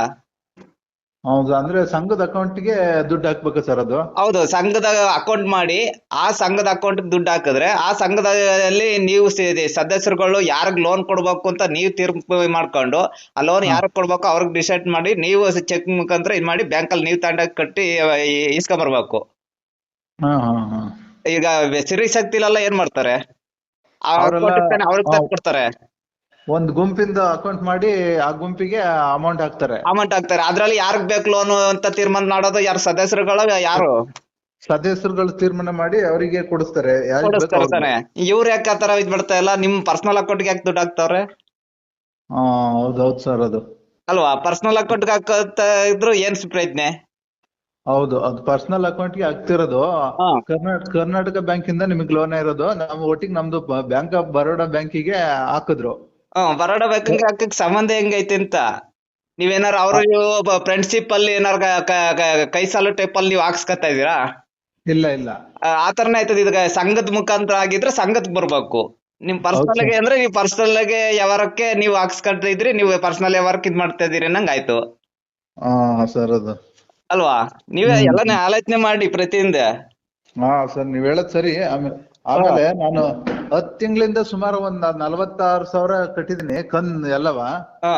B: ಹೌದು ಅಂದ್ರೆ ಸಂಘದ ಅಕೌಂಟ್ಗೆ ದುಡ್ಡು ಹಾಕ್ಬೇಕು ಸರ್ ಅದು?
C: ಹೌದು ಸಂಘದ ಅಕೌಂಟ್ ಮಾಡಿ ಆ ಸಂಘದ ಅಕೌಂಟ್ ದುಡ್ಡು ಹಾಕಿದ್ರೆ ಆ ಸಂಘದಲ್ಲಿ ನೀವು ಸಿ- ಸದಸ್ಯರುಗಳು ಯಾರಿಗ್ ಲೋನ್ ಕೊಡ್ಬೇಕು ಅಂತ ನೀವು ತೀರ್ಪು ಮಾಡ್ಕೊಂಡು ಆ ಲೋನ್ ಯಾರಿಗೆ ಕೊಡ್ಬೇಕು ಅವ್ರಿಗೆ ಡಿಸೈಡ್ ಮಾಡಿ ನೀವು ಚೆಕ್ ಮುಖಾಂತರ ಇದ್ ಮಾಡಿ ಬ್ಯಾಂಕಲ್ಲಿ ನೀವು ತಂಡ ಕಟ್ಟಿ ಇಸ್ಕೊಂಬರ್ಬೇಕು.
B: ಹಾ ಹಾ ಹಾ.
C: ಈಗ ಸಿರಿ ಶಕ್ತಿಲೆಲ್ಲ ಏನ್ ಮಾಡ್ತಾರೆ?
B: ಅವ್ರೆಲ್ಲ-
C: ಅವ್ರಿಗೆ ತಂದು ಕೊಡ್ತಾರೆ.
B: ಒಂದ್ ಗುಂಪಿಂದ ಅಕೌಂಟ್ ಮಾಡಿ ಆ ಗುಂಪಿಗೆ ಅಮೌಂಟ್ ಹಾಕ್ತಾರೆ.
C: ಅಮೌಂಟ್ ಹಾಕ್ತಾರೆ. ಅದ್ರಲ್ಲಿ ಯಾರಿಗ್ ಬೇಕು ಲೋನ್ ಅಂತ ತೀರ್ಮಾನ ಮಾಡೋದು? ಯಾರು ಸದಸ್ಯರುಗಳು ಯಾರು?
B: ಸದಸ್ಯರುಗಳು ತೀರ್ಮಾನ ಮಾಡಿ ಅವರಿಗೆ ಕೊಡಿಸ್ತಾರೆ.
C: ಇವ್ರ ಯಾಕೆ ಆತರ ಇದ್ ಬಿಡ್ತಾ ಇಲ್ಲ? ನಿಮ್ ಪರ್ಸನಲ್ ಅಕೌಂಟ್ ಯಾಕೆ ದುಡ್ಡು ಹಾಕ್ತಾವ್ರೆ?
B: ಹೌದೌದು ಸರ್ ಅದು.
C: ಅಲ್ವಾ? ಪರ್ಸನಲ್ ಅಕೌಂಟ್ಗೆ ಹಾಕೋತ ಇದ್ರು ಏನ್ ಪ್ರಯತ್ನ
B: ಹೌದು ಅದು ಪರ್ಸನಲ್ ಅಕೌಂಟ್ಗೆ ಆಗ್ತಿರೋದು
C: ಹಾಕ್ತಿರೋದು.
B: ಕರ್ನಾಟಕ ಕರ್ನಾಟಕ ಬ್ಯಾಂಕ್ ಇಂದ ನಿಮಗೆ ಲೋನ್ ಇರೋದು. ನಾವು ಒಟ್ಟಿಗೆ ನಮ್ದು ಬ್ಯಾಂಕ್ ಆಫ್ ಬರೋಡಾ ಬ್ಯಾಂಕಿಗೆ ಹಾಕಿದ್ರು.
C: ಹ್ಮ್ ಬರೋಡ ಬೇಕಂಗೆ ಹಾಕಕ್ ಸಂಬಂಧ ಹೆಂಗೈತೆ ಅಂತ. ನೀವೇನಾರ ಅವ್ರ ಫ್ರೆಂಡ್ಶಿಪ್ ಅಲ್ಲಿ ಏನಾರ ಕ- ಸಾಲು ಟೈಪ್ ಅಲ್ಲಿ ನೀವು ಹಾಕ್ಸ್ಕೊತಾ ಇದೀರಾ
B: ಇಲ್ಲ ಇಲ್ಲ.
C: ಆ ಆ ತರನೇ ಆಯ್ತದ ಇದ್ಗ ಸಂಘದ ಮುಖಾಂತರ ಆಗಿದ್ರೆ ಸಂಘದ್ ಬರ್ಬೇಕು. ನಿಮ್ ಪರ್ಸನಲ್ಗೆ ಅಂದ್ರೆ ನೀವು ಪರ್ಸನಲ್ಗೆ ವ್ಯವಹಾರಕ್ಕೆ ನೀವು ಹಾಕ್ಸ್ಕೊಂಡ್ರೆ ಇದ್ರಿ ನೀವು ಪರ್ಸನಲ್ ವ್ಯವಹಾರಕ್ಕೆ ಇದ್ ಮಾಡ್ತಾ ಇದೀರಿ ಅನ್ನಂಗ್ ಆಯ್ತು.
B: ಸರ್ ಅದು.
C: ಅಲ್ವಾ? ನೀವೇ ಎಲ್ಲಾನೇ ಆಲೋಚನೆ ಮಾಡಿ ಪ್ರತಿಯಿಂದ.
B: ಹಾ ಸರ್ ನೀವ್ ಹೇಳದ್ ಸರಿ. ಆಮೇಲೆ ಆಮೇಲೆ ನಾನು ಹತ್ ತಿಂಗಳಿಂದ ಸುಮಾರು ಒಂದ್ ನಲವತ್ತಾರು ಸಾವಿರ ಕಟ್ಟಿದೀನಿ ಕನ್ ಎಲ್ಲವ.
C: ಹಾ.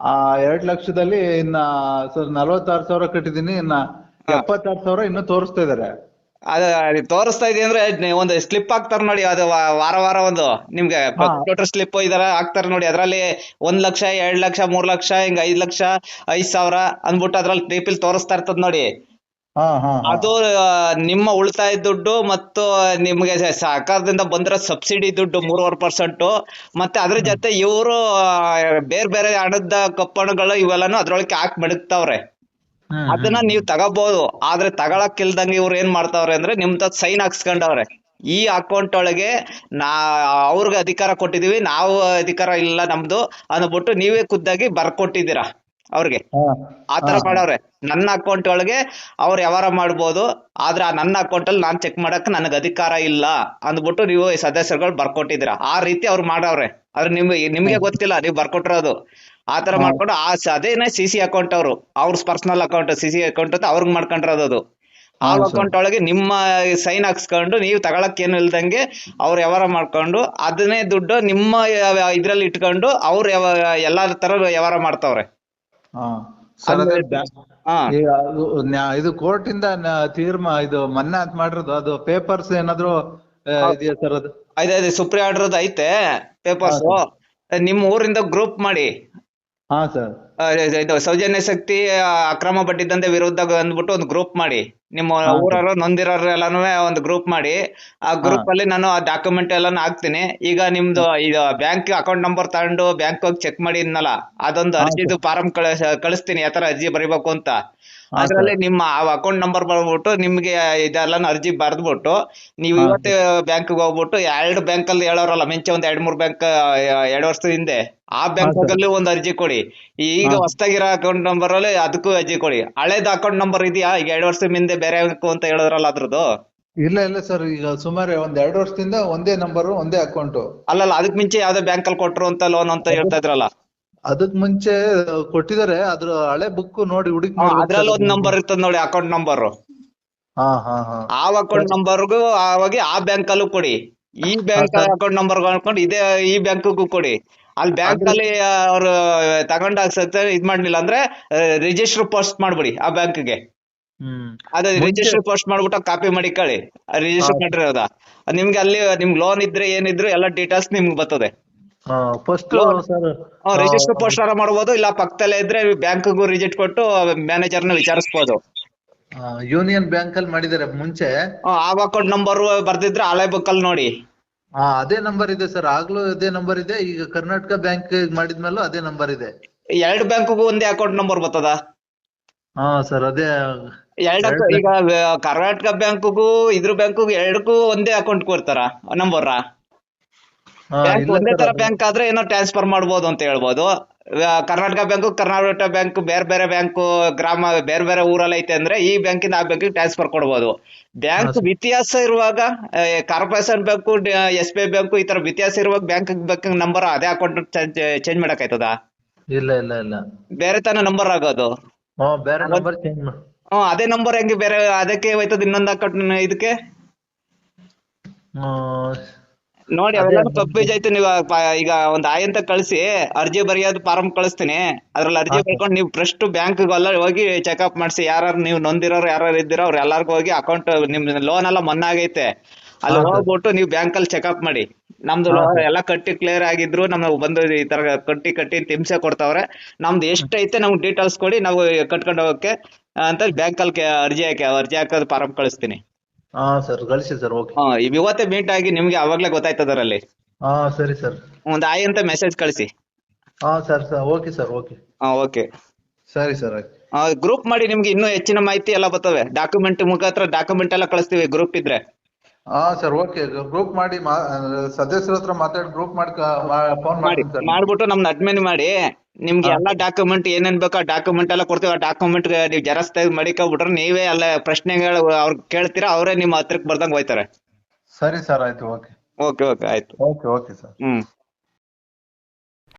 B: ಆ ಎರಡ್ ಲಕ್ಷದಲ್ಲಿ ಇನ್ನ ಸರ್ ನಲವತ್ತಾರು ಸಾವಿರ ಕಟ್ಟಿದೀನಿ ಇನ್ನ ಎಪ್ಪತ್ತಾರು ಸಾವಿರ ಇನ್ನು ತೋರಿಸ್ತಾ ಇದಾರೆ.
C: ಅದ ತೋರಿಸ್ತಾ ಇದೆ ಅಂದ್ರೆ ನೆ- ಒಂದು ಸ್ಲಿಪ್ ಹಾಕ್ತಾರ ನೋಡಿ ಅದು ವಾ- ವಾರ ವಾರ ಒಂದು ನಿಮ್ಗೆ ಕಂಪ್ಯೂಟರ್ ಸ್ಲಿಪ್ ಇದಾರ ಹಾಕ್ತಾರ ನೋಡಿ ಅದ್ರಲ್ಲಿ ಒಂದ್ ಲಕ್ಷ ಎರಡ್ ಲಕ್ಷ ಮೂರ್ ಲಕ್ಷ ಹಿಂಗ ಐದ್ ಲಕ್ಷ ಐದ್ ಸಾವಿರ ಅಂದ್ಬಿಟ್ಟು ಅದ್ರಲ್ಲಿ ಟೇಪಿಲ್ ತೋರಿಸ್ತಾ ಇರ್ತದ ನೋಡಿ. ಅದು ನಿಮ್ಮ ಉಳಿತಾಯ ದುಡ್ಡು ಮತ್ತು ನಿಮ್ಗೆ ಸರ್ಕಾರದಿಂದ ಬಂದಿರೋ ಸಬ್ಸಿಡಿ ದುಡ್ಡು ಮೂರುವರೆ ಪರ್ಸೆಂಟ್. ಮತ್ತೆ ಅದ್ರ ಜೊತೆ ಇವರು ಬೇರೆ ಬೇರೆ ಹಣದ ಕಪ್ಪಣಗಳು ಇವೆಲ್ಲಾನು ಅದ್ರೊಳಗೆ ಹಾಕಿ ಮಡಗ್ತಾವ್ರೆ ಅದನ್ನ ನೀವು ತಗೋಬಹುದು ಆದ್ರೆ ತಗೊಳಕ್ ಇಲ್ದಂಗೆ ಇವ್ರು ಏನ್ ಮಾಡ್ತಾವ್ರೆ ಅಂದ್ರೆ ನಿಮ್ದ ಸೈನ್ ಹಾಕ್ಸ್ಕೊಂಡವ್ರೆ. ಈ ಅಕೌಂಟ್ ಒಳಗೆ ನಾ ಅವ್ರಿಗೆ ಅಧಿಕಾರ ಕೊಟ್ಟಿದೀವಿ ನಾವು ಅಧಿಕಾರ ಇಲ್ಲ ನಮ್ದು ಅನ್ಬಿಟ್ಟು ನೀವೇ ಖುದ್ದಾಗಿ ಬರ್ಕೊಟ್ಟಿದ್ದೀರಾ. ಅವ್ರಿಗೆ. ಆತರ ಮಾಡವ್ರೆ. ನನ್ನ ಅಕೌಂಟ್ ಒಳಗೆ ಅವ್ರ ವ್ಯವಹಾರ ಮಾಡ್ಬೋದು ಆದ್ರೆ ಆ ನನ್ನ ಅಕೌಂಟ್ ಅಲ್ಲಿ ನಾನ್ ಚೆಕ್ ಮಾಡಕ್ ನನಗೆ ಅಧಿಕಾರ ಇಲ್ಲ ಅಂದ್ಬಿಟ್ಟು ನೀವು ಸದಸ್ಯರುಗಳು ಬರ್ಕೊಟ್ಟಿದ್ದೀರಾ. ಆ ರೀತಿ ಅವ್ರು ಮಾಡವ್ರೆ. ಆದ್ರೆ ನಿಮ್ಗೆ ನಿಮ್ಗೆ ಗೊತ್ತಿಲ್ಲ ನೀವು ಬರ್ಕೊಟ್ಟಿರೋದು. ಆತರ ಮಾಡ್ಕೊಂಡು ಆ ಅದೇನೆ ಸಿ ಸಿ ಅಕೌಂಟ್ ಅವರು. ಅವ್ರ personal account C C account ಅಂತ ಅವ್ರಿಗೆ ಮಾಡ್ಕೊಂಡಿರೋದು ಅದು. ಆ ಅಕೌಂಟ್ ಒಳಗೆ ನಿಮ್ಮ ಸೈನ್ ಹಾಕ್ಸ್ಕೊಂಡು ನೀವು ತಗೊಳಕ್ ಏನು ಇಲ್ದಂಗೆ ಅವ್ರು ವ್ಯವಹಾರ ಮಾಡ್ಕೊಂಡು ಅದನ್ನೇ ದುಡ್ಡು ನಿಮ್ಮ ಇದ್ರಲ್ಲಿ ಇಟ್ಕೊಂಡು ಅವ್ರ ಯಾವ ಎಲ್ಲಾ ತರ ವ್ಯವಹಾರ ಮಾಡ್ತಾವ್ರೆ.
B: ಇದು ಕೋರ್ಟ್ ಇಂದ ತೀರ್ಮಾ ಇದು ಮನ್ನಾ ಅಂತ ಮಾಡಿರೋದು ಅದು ಪೇಪರ್ಸ್ ಏನಾದ್ರು ಇದೆಯಾ ಸರ್ ಅದು?
C: ಅದೇ ಅದೇ ಸುಪ್ರೀಂ ಆರ್ಡರ್ ಐತೆ ಪೇಪರ್ಸ್. ನಿಮ್ಮ ಊರಿಂದ ಗ್ರೂಪ್ ಮಾಡಿ.
B: ಹಾ ಸರ್.
C: ಇದು- ಸೌಜನ್ಯ ಶಕ್ತಿ ಅಕ್ರಮ ಬಡ್ಡಿ ದಂಧೆ ವಿರುದ್ಧ ಅಂದ್ಬಿಟ್ಟು ಒಂದು ಗ್ರೂಪ್ ಮಾಡಿ. ನಿಮ್ಮ ಊರಲ್ಲೂ ನೊಂದಿರೋರು ಎಲ್ಲಾನು ಒಂದು ಗ್ರೂಪ್ ಮಾಡಿ ಆ ಗ್ರೂಪ್ ಅಲ್ಲಿ ನಾನು ಆ ಡಾಕ್ಯುಮೆಂಟ್ ಎಲ್ಲಾನು ಹಾಕ್ತೀನಿ. ಈಗ ನಿಮ್ದು ಇದು ಬ್ಯಾಂಕ್ ಅಕೌಂಟ್ ನಂಬರ್ ತಗೊಂಡು ಬ್ಯಾಂಕ್ ಹೋಗಿ ಚೆಕ್ ಮಾಡಿ ಇನ್ನಲ್ಲ ಅದೊಂದು ಅರ್ಜಿದು ಫಾರಂ ಕಳಿಸ್ತೀನಿ ಯಾವ ತರ ಅರ್ಜಿ ಬರಿಬೇಕು ಅಂತ. ಅದ್ರಲ್ಲಿ ನಿಮ್ಮ ಅಕೌಂಟ್ ನಂಬರ್ ಬರ್ಬಿಟ್ಟು ನಿಮ್ಗೆ ಇದೆಲ್ಲಾನು ಅರ್ಜಿ ಬರ್ದ್ಬಿಟ್ಟು ನೀವು ಇವತ್ತೇ ಬ್ಯಾಂಕ್ಗೆ ಹೋಗ್ಬಿಟ್ಟು ಎರಡು ಬ್ಯಾಂಕ್ ಅಲ್ಲಿ ಹೇಳೋರಲ್ಲ ಮುಂಚೆ ಒಂದ್ ಎರಡ್ ಮೂರ್ ಬ್ಯಾಂಕ್ ಎರಡು ವರ್ಷದ ಹಿಂದೆ ಆ ಬ್ಯಾಂಕ್ ಅಲ್ಲಿ ಒಂದು ಅರ್ಜಿ ಕೊಡಿ. ಈಗ ಹೊಸದಾಗಿರೋ ಅಕೌಂಟ್ ನಂಬರ್ ಅಲ್ಲಿ ಅದಕ್ಕೂ ಅರ್ಜಿ ಕೊಡಿ. ಹಳೇದ್ ಅಕೌಂಟ್ ನಂಬರ್ ಇದೆಯಾ? ಈಗ ಎರಡು ವರ್ಷದ ಹಿಂದೆ ಬೇರೆ ಯಾವ್ದಕ್ಕೂ ಅಂತ ಹೇಳಿದ್ರಲ್ಲ ಅದ್ರದ್ದು?
B: ಇಲ್ಲ ಇಲ್ಲ ಸರ್. ಈಗ ಸುಮಾರು ಒಂದ್ ಎರಡು ವರ್ಷದಿಂದ ಒಂದೇ ನಂಬರ್ ಒಂದೇ ಅಕೌಂಟ್
C: ಅಲ್ಲಲ್ಲ ಅದಕ್ ಮುಂಚೆ ಯಾವ್ದೋ ಬ್ಯಾಂಕ್ ಅಲ್ಲಿ ಕೊಟ್ರು ಅಂತ ಲೋನ್ ಅಂತ ಹೇಳ್ತಾ ಇದ್ರಲ್ಲ?
B: ಅದಕ್ ಮುಂಚೆ ಕೊಟ್ಟಿದ್ದಾರೆ ಅದ್ರ ಹಳೆ ಬುಕ್ ನೋಡಿ ಹುಡುಕಿ
C: ಅದ್ರಲ್ಲಿ ಒಂದ್ ನಂಬರ್ ಇರ್ತದ ನೋಡಿ ಅಕೌಂಟ್ ನಂಬರ್
B: ಹಾ ಹಾ ಹಾ.
C: ಆ ಅಕೌಂಟ್ ನಂಬರ್ಗೂ ಆವಾಗಿ ಆ ಬ್ಯಾಂಕ್ ಅಲ್ಲೂ ಕೊಡಿ. ಈ ಬ್ಯಾಂಕ್ ಅಕೌಂಟ್ ನಂಬರ್ ಅನ್ಕೊಂಡು ಇದೇ ಈ ಬ್ಯಾಂಕ್ಗೂ ಕೊಡಿ. ಅಲ್ಲಿ ಬ್ಯಾಂಕ್ ಅಲ್ಲಿ ಅವ್ರು ತಗೊಂಡಾಗ ಇದ್ ಮಾಡ್ಲಿಲ್ಲ ಅಂದ್ರೆ ರಿಜಿಸ್ಟರ್ ಪೋಸ್ಟ್ ಮಾಡ್ಬಿಡಿ ಆ ಬ್ಯಾಂಕ್ಗೆ ಅದೇ ರಿಜಿಸ್ಟರ್ ಪೋಸ್ಟ್ ಮಾಡ್ಬಿಟ್ಟು ಕಾಪಿ ಮಾಡಿ ಕಳಿ. ರಿಜಿಸ್ಟರ್ ಅದ. ನಿಮ್ಗೆ ಅಲ್ಲಿ ನಿಮ್ಗೆ ಲೋನ್ ಇದ್ರೆ ಏನಿದ್ರು ಎಲ್ಲ ಡೀಟೇಲ್ಸ್ ನಿಮ್ಗೆ ಬರ್ತದೆ.
B: ಫಸ್ಟ್ ಸರ್
C: ರಿಜಿಸ್ಟರ್ ಪೋಸ್ಟ್ ಮಾಡ್ಬೋದು ಇಲ್ಲ ಪಕ್ಕದಲ್ಲೇ ಇದ್ರೆ ಬ್ಯಾಂಕ್ಗೂ ರಿಜಿಟ್ ಕೊಟ್ಟು ಮ್ಯಾನೇಜರ್ನ ವಿಚಾರಿಸ್ಬೋದು.
B: ಯೂನಿಯನ್ ಬ್ಯಾಂಕ್ ಅಲ್ಲಿ ಮಾಡಿದ್ದಾರೆ ಮುಂಚೆ.
C: ಆ ಅಕೌಂಟ್ ನಂಬರ್ ಬರ್ದಿದ್ರೆ ಹಳೆ ಬುಕ್ ಅಲ್ಲಿ ನೋಡಿ.
B: ಹಾ ಅದೇ ನಂಬರ್ ಇದೆ ಸರ್ ಆಗ್ಲೂ ಅದೇ ನಂಬರ್ ಇದೆ. ಈಗ ಕರ್ನಾಟಕ ಬ್ಯಾಂಕ್ ಮಾಡಿದ್ಮೇಲೂ ಅದೇ ನಂಬರ್ ಇದೆ.
C: ಎರಡು ಬ್ಯಾಂಕ್ಗೂ ಒಂದೇ ಅಕೌಂಟ್ ನಂಬರ್ ಬರ್ತದ?
B: ಹಾ ಸರ್ ಅದೇ
C: ಎರಡಕ್ಕೂ ಈಗ ಕರ್ನಾಟಕ ಬ್ಯಾಂಕ್ಗೂ ಇದ್ರ ಬ್ಯಾಂಕ್ಗೂ ಎರಡಕ್ಕೂ ಒಂದೇ ಅಕೌಂಟ್ ಕೊಡ್ತಾರ ನಂಬರ್ ಬ್ಯಾಂಕ್ ಒಂದೇ ತರ ಬ್ಯಾಂಕ್ ಆದ್ರೆ ಏನೋ ಟ್ರಾನ್ಸ್ಫರ್ ಮಾಡಬಹುದು ಅಂತ ಹೇಳ್ಬೋದು. ಕರ್ನಾಟಕ ಬ್ಯಾಂಕ್ ಕರ್ನಾಟಕ ಬ್ಯಾಂಕ್ ಬೇರೆ ಬೇರೆ ಬ್ಯಾಂಕ್ ಗ್ರಾಮ ಬೇರೆ ಬೇರೆ ಊರಲ್ಲಿ ಐತೆ ಅಂದ್ರೆ ಈ ಬ್ಯಾಂಕಿಂದ ಆ ಬ್ಯಾಂಕಿಗೆ ಟ್ರಾನ್ಸ್ಫರ್ ಕೊಡ್ಬೋದು. ಬ್ಯಾಂಕ್ ವ್ಯತ್ಯಾಸ ಇರುವಾಗ corporation bank S B I bank ಈ ತರ ವ್ಯತ್ಯಾಸ ಇರುವಾಗ ಬ್ಯಾಂಕ್ ಬ್ಯಾಂಕ್ ನಂಬರ್ ಅದೇ ಅಕೌಂಟ್ ಚೇಂಜ್ ಮಾಡಕ್ ಆಯ್ತದ
B: ಇಲ್ಲ ಇಲ್ಲ ಇಲ್ಲ.
C: ಬೇರೆ ತಾನೇ ನಂಬರ್ ಆಗೋದು?
B: ಬೇರೆ ನಂಬರ್ ಚೇಂಜ್
C: ಹ್ಮ್ ಅದೇ ನಂಬರ್ ಹೆಂಗೆ ಬೇರೆ ಅದಕ್ಕೆ ಹೋಯ್ತದ ಇನ್ನೊಂದು ಅಕೌಂಟ್ ಇದಕ್ಕೆ? ನೋಡಿ ಅವೆಲ್ಲ
B: ಅದು-
C: ಕಬ್ಬೇಜ್ ಆಯ್ತು ನೀವು ಪ- ಈಗ ಒಂದ್ ಆಯ್ ಅಂತ ಕಳ್ಸಿ ಅರ್ಜಿ ಬರೆಯೋದು ಫಾರಂ ಕಳಿಸ್ತೀನಿ. ಅದ್ರಲ್ಲಿ ಅರ್ಜಿ. ಬರ್ಕೊಂಡು ನೀವು ಫಸ್ಟ್ ಬ್ಯಾಂಕ್ ಎಲ್ಲ ಹೋಗಿ ಚೆಕ್ಅಪ್ ಮಾಡಿಸಿ ಯಾರು ನೀವು ನೊಂದಿರೋರು ಯಾರು ಇದ್ದೀರೋ ಅವ್ರ ಎಲ್ಲಾರ್ಗು ಹೋಗಿ ಅಕೌಂಟ್ ನಿಮ್ ಲೋನ್ ಎಲ್ಲ ಮನ್ನಾ ಆಗೈತೆ. ಅಲ್ಲಿ ಹೋಗ್ಬಿಟ್ಟು ನೀವು ಬ್ಯಾಂಕ್ ಅಲ್ಲಿ ಚೆಕ್ಅಪ್ ಮಾಡಿ. ನಮ್ದು ಎಲ್ಲ ಕಟ್ಟಿ ಕ್ಲಿಯರ್ ಆಗಿದ್ರು ನಮ್ಗೆ ಬಂದು ಈ ತರ ಕಟ್ಟಿ ಕಟ್ಟಿ ಹಿಂಸೆ ಕೊಡ್ತಾವ್ರೆ. ನಮ್ದು ಐತೆ ನಮ್ಗೆ ಡೀಟೇಲ್ಸ್ ಕೊಡಿ ನಾವು ಕಟ್ಕೊಂಡು ಹೋಗಕ್ಕೆ ಅಂತ ಬ್ಯಾಂಕ್ ಅಲ್ಲಿ ಅರ್ಜಿ ಹಾಕಿ ಅರ್ಜಿ ಹಾಕೋದು ಫಾರಂ ಕಳಿಸ್ತೀನಿ.
B: ಹಾ ಸರ್. ಕಳಿಸಿ ಸರ್. ಓಕೆ.
C: ಹಾ ಇವತ್ತೇ ಮೀಟ್ ಆಗಿ ನಿಮ್ಗೆ ಅವಾಗ್ಲೇ ಗೊತ್ತಾಯ್ತದರಲ್ಲಿ
B: ಹಾ ಸರಿ ಸರ್.
C: ಒಂದು ಆಯ್ ಅಂತ ಮೆಸೇಜ್ ಕಳಿಸಿ.
B: ಹಾ sir sir. Okay sir. Okay.
C: ಹಾ ಓಕೆ.
B: ಸರಿ ಸರ್. ಆಯ್ತು.
C: ಗ್ರೂಪ್ ಮಾಡಿ ನಿಮ್ಗೆ ಇನ್ನೂ ಹೆಚ್ಚಿನ ಮಾಹಿತಿ ಎಲ್ಲ ಬರ್ತವೆ. ಡಾಕ್ಯುಮೆಂಟ್ ಮುಖಾಂತರ ಡಾಕ್ಯುಮೆಂಟ್ ಎಲ್ಲ ಕಳಿಸ್ತೀವಿ ಗ್ರೂಪ್ ಇದ್ರೆ.
B: ಹಾ ಸರ್ ಓಕೆ ಗ್ರೂಪ್ ಮಾಡಿ ಮಾ- ಸದಸ್ಯರ ಹತ್ರ ಮಾತಾಡಿ ಗ್ರೂಪ್ ಮಾಡಿ ಫೋನ್
C: ಮಾಡಿ
B: ಮಾಡ್ತೀನಿ ಸರ್.
C: ಮಾಡ್ಬಿಟ್ಟು ನಮ್ನ ಅಡ್ಮಿನ್ ಮಾಡಿ ನಿಮ್ಗೆ ಎಲ್ಲಾ ಡಾಕ್ಯುಮೆಂಟ್ ಏನೇನ್ ಬೇಕೋ ಆ ಡಾಕ್ಯುಮೆಂಟ್ ಎಲ್ಲ ಕೊಡ್ತೀವಿ. ಆ ಡಾಕ್ಯುಮೆಂಟ್ ನೀವು ಜೆರಾಕ್ಸ್ ತೆಗೆದು ಮಡಿಕೊಬಿಟ್ರೆ ನೀವೇ ಎಲ್ಲ ಪ್ರಶ್ನೆಗಳು ಅವ್ರು ಕೇಳ್ತೀರಾ ಅವರೇ ನಿಮ್ಮ ಹತ್ರಕ್ಕೆ ಬರ್ದಂಗ್ ಹೋಯ್ತಾರೆ.
B: ಸರಿ ಸರ್ ಆಯ್ತು ಓಕೆ
C: ಓಕೆ ಓಕೆ ಆಯ್ತು.
B: Okay okay sir
C: hmm.